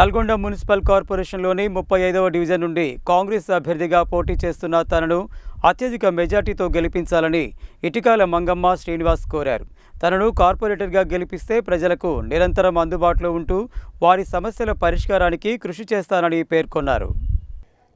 Nalgonda municipal కార్పొరేషన్లోని ముప్పై ఐదవ డివిజన్ నుండి కాంగ్రెస్ అభ్యర్థిగా పోటీ చేస్తున్న తనను అత్యధిక మెజార్టీతో గెలిపించాలని ఇటికాల మంగమ్మ శ్రీనివాస్ కోరారు. తనను కార్పొరేటర్గా గెలిపిస్తే ప్రజలకు నిరంతరం అందుబాటులో ఉంటూ వారి సమస్యల పరిష్కారానికి కృషి చేస్తానని పేర్కొన్నారు.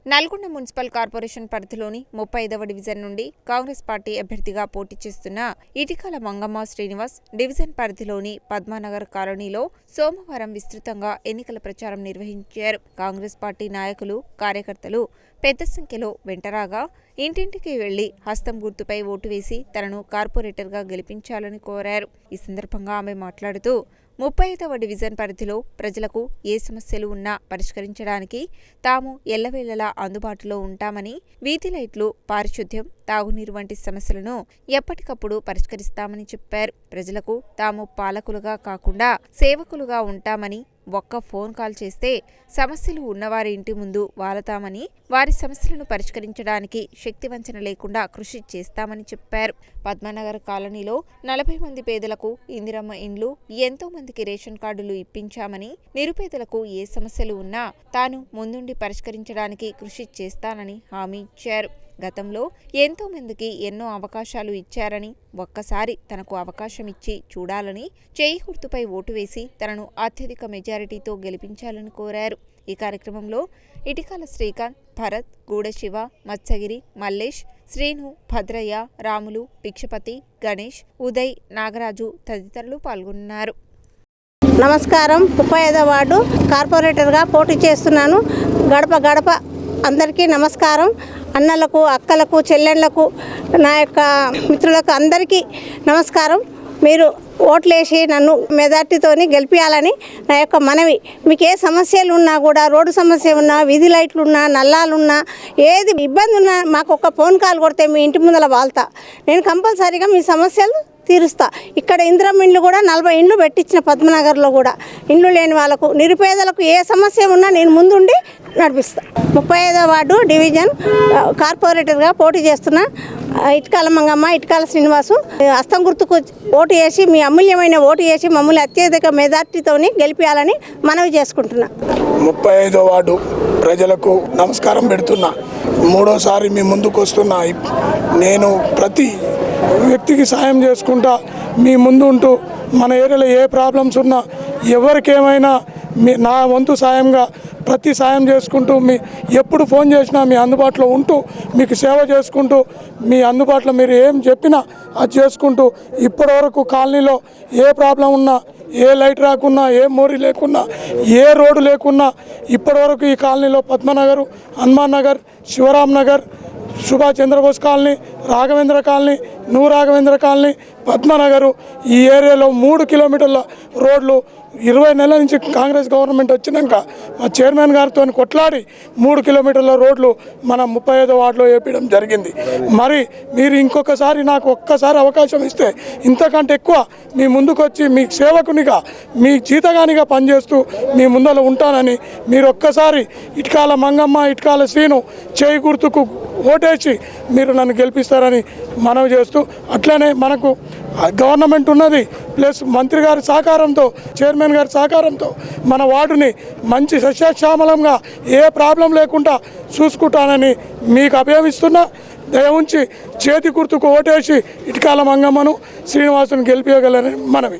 నల్గొండ మున్సిపల్ కార్పొరేషన్ పరిధిలోని ముప్పై ఐదవ డివిజన్ నుండి కాంగ్రెస్ పార్టీ అభ్యర్థిగా పోటీ చేస్తున్న ఇటికల మంగమ్మ శ్రీనివాస్ డివిజన్ పరిధిలోని పద్మానగర్ కాలనీలో సోమవారం విస్తృతంగా ఎన్నికల ప్రచారం నిర్వహించారు. కాంగ్రెస్ పార్టీ నాయకులు కార్యకర్తలు పెద్ద సంఖ్యలో వెంటరాగా ఇంటింటికి వెళ్ళి హస్తం గుర్తుపై ఓటు వేసి తనను కార్పొరేటర్గా గెలిపించాలని కోరారు. ఈ సందర్భంగా ఆమె మాట్లాడుతూ ముప్పై ఐదవ డివిజన్ పరిధిలో ప్రజలకు ఏ సమస్యలు ఉన్నా పరిష్కరించడానికి తాము ఎల్లవేళలా అందుబాటులో ఉంటామని వీధి లైట్లు పారిశుద్ధ్యం తాగునీరు వంటి సమస్యలను ఎప్పటికప్పుడు పరిష్కరిస్తామని చెప్పారు. ప్రజలకు తాము పాలకులుగా కాకుండా సేవకులుగా ఉంటామని ఒక్క ఫోన్ కాల్ చేస్తే సమస్యలు ఉన్నవారి ఇంటి ముందు వాలతామని వారి సమస్యలను పరిష్కరించడానికి శక్తివంచన లేకుండా కృషి చేస్తామని చెప్పారు. పద్మనగర్ కాలనీలో నలభై మంది పేదలకు ఇందిరమ్మ ఇండ్లు ఎంతో మందికి రేషన్ కార్డులు ఇప్పించామని నిరుపేదలకు ఏ సమస్యలు ఉన్నా తాను ముందుండి పరిష్కరించడానికి కృషి చేస్తానని హామీ ఇచ్చారు. గతంలో ఎంతో మందికి ఎన్నో అవకాశాలు ఇచ్చారని ఒక్కసారి తనకు అవకాశం ఇచ్చి చూడాలని చేయి గుర్తుపై ఓటు వేసి తనను అత్యధిక మెజారిటీతో గెలిపించాలని కోరారు. ఈ కార్యక్రమంలో ఇటికాల శ్రీకాంత్ భరత్ గూడశివ మత్స్యగిరి మల్లేష్ శ్రీను భద్రయ్య రాములు భిక్షపతి గణేష్ ఉదయ్ నాగరాజు తదితరులు పాల్గొన్నారు. నమస్కారం. ముప్పై ఐదో వార్డు కార్పొరేటర్గా పోటీ చేస్తున్నాను. గడప గడప అందరికీ నమస్కారం. అన్నలకు అక్కలకు చెల్లెళ్ళకు నా యొక్క మిత్రులకు అందరికీ నమస్కారం. మీరు ఓట్లేసి నన్ను మెజార్టీతోని గెలిపించాలని నా యొక్క మనవి. మీకు ఏ సమస్యలు ఉన్నా కూడా రోడ్డు సమస్య ఉన్నా వీధి లైట్లు ఉన్నా నల్లాలున్నా ఏది ఇబ్బంది ఉన్నా మాకు ఒక ఫోన్ కాల్ కొడితే మీ ఇంటి ముందర వాళ్తా. నేను కంపల్సరీగా మీ సమస్యలు తీరుస్తా. ఇక్కడ ఇంద్రం ఇండ్లు కూడా నలభై ఇండ్లు పెట్టించిన పద్మనగర్లో కూడా. ఇండ్లు లేని వాళ్ళకు నిరుపేదలకు ఏ సమస్య ఉన్నా నేను ముందుండి నడిపిస్తా. ముప్పై ఐదో వార్డు డివిజన్ కార్పొరేటర్గా పోటీ చేస్తున్న ఇటుకాల మంగమ్మ ఇటుకాల శ్రీనివాసు. హస్తం గుర్తుకు ఓటు వేసి మీ అమూల్యమైన ఓటు వేసి మమ్మల్ని అత్యధిక మెజార్టీతోని గెలిపించాలని మనవి చేసుకుంటున్నా. ముప్పై ఐదో వార్డు ప్రజలకు నమస్కారం పెడుతున్నా. మూడోసారి మీ ముందుకు వస్తున్నా నేను ప్రతి వ్యక్తికి సాయం చేసుకుంటా మీ ముందు ఉంటూ మన ఏరియాలో ఏ ప్రాబ్లమ్స్ ఉన్నా ఎవరికేమైనా మీ నా వంతు సాయంగా ప్రతి సాయం చేసుకుంటూ మీ ఎప్పుడు ఫోన్ చేసినా మీ అందుబాటులో ఉంటూ మీకు సేవ చేసుకుంటూ మీ అందుబాటులో మీరు ఏం చెప్పినా అది చేసుకుంటూ ఇప్పటివరకు కాలనీలో ఏ ప్రాబ్లం ఉన్నా ఏ లైట్ రాకున్నా ఏ మోరీ లేకున్నా ఏ రోడ్డు లేకున్నా ఇప్పటివరకు ఈ కాలనీలో పద్మనగర్ హనుమాన్ నగర్ శివరాం నగర్ సుభాష్ చంద్రబోస్ కాలనీ రాఘవేంద్ర కాలనీ నువ్వు రాఘవేంద్ర కాలనీ పద్మనగరు ఈ ఏరియాలో మూడు కిలోమీటర్ల రోడ్లు ఇరవై నెలల నుంచి కాంగ్రెస్ గవర్నమెంట్ వచ్చినాక మా చైర్మన్ గారితో కొట్లాడి మూడు కిలోమీటర్ల రోడ్లు మన ముప్పై ఐదో వార్డులో వేపించడం జరిగింది. మరి మీరు ఇంకొకసారి నాకు ఒక్కసారి అవకాశం ఇస్తే ఇంతకంటే ఎక్కువ మీ ముందుకొచ్చి మీ సేవకునిగా మీ జీతగానిగా పనిచేస్తూ మీ ముందర ఉంటానని మీరు ఒక్కసారి ఇటుకాల మంగమ్మ ఇటుకాల సీను చేయి గుర్తుకు ఓటేసి మీరు నన్ను గెలిపిస్తారని మనవి చేస్తూ అట్లనే మనకు గవర్నమెంట్ ఉన్నది ప్లస్ మంత్రి గారి సహకారంతో చైర్మన్ గారి సహకారంతో మన వార్డుని మంచి సస్యశ్యామలంగా ఏ ప్రాబ్లం లేకుండా చూసుకుంటానని మీకు అభయమిస్తున్నా. దయ ఉంచి చేతి గుర్తుకు ఓటేసి ఇటుకాల మంగమ్మను శ్రీనివాసుని గెలిపించగలని మనవి.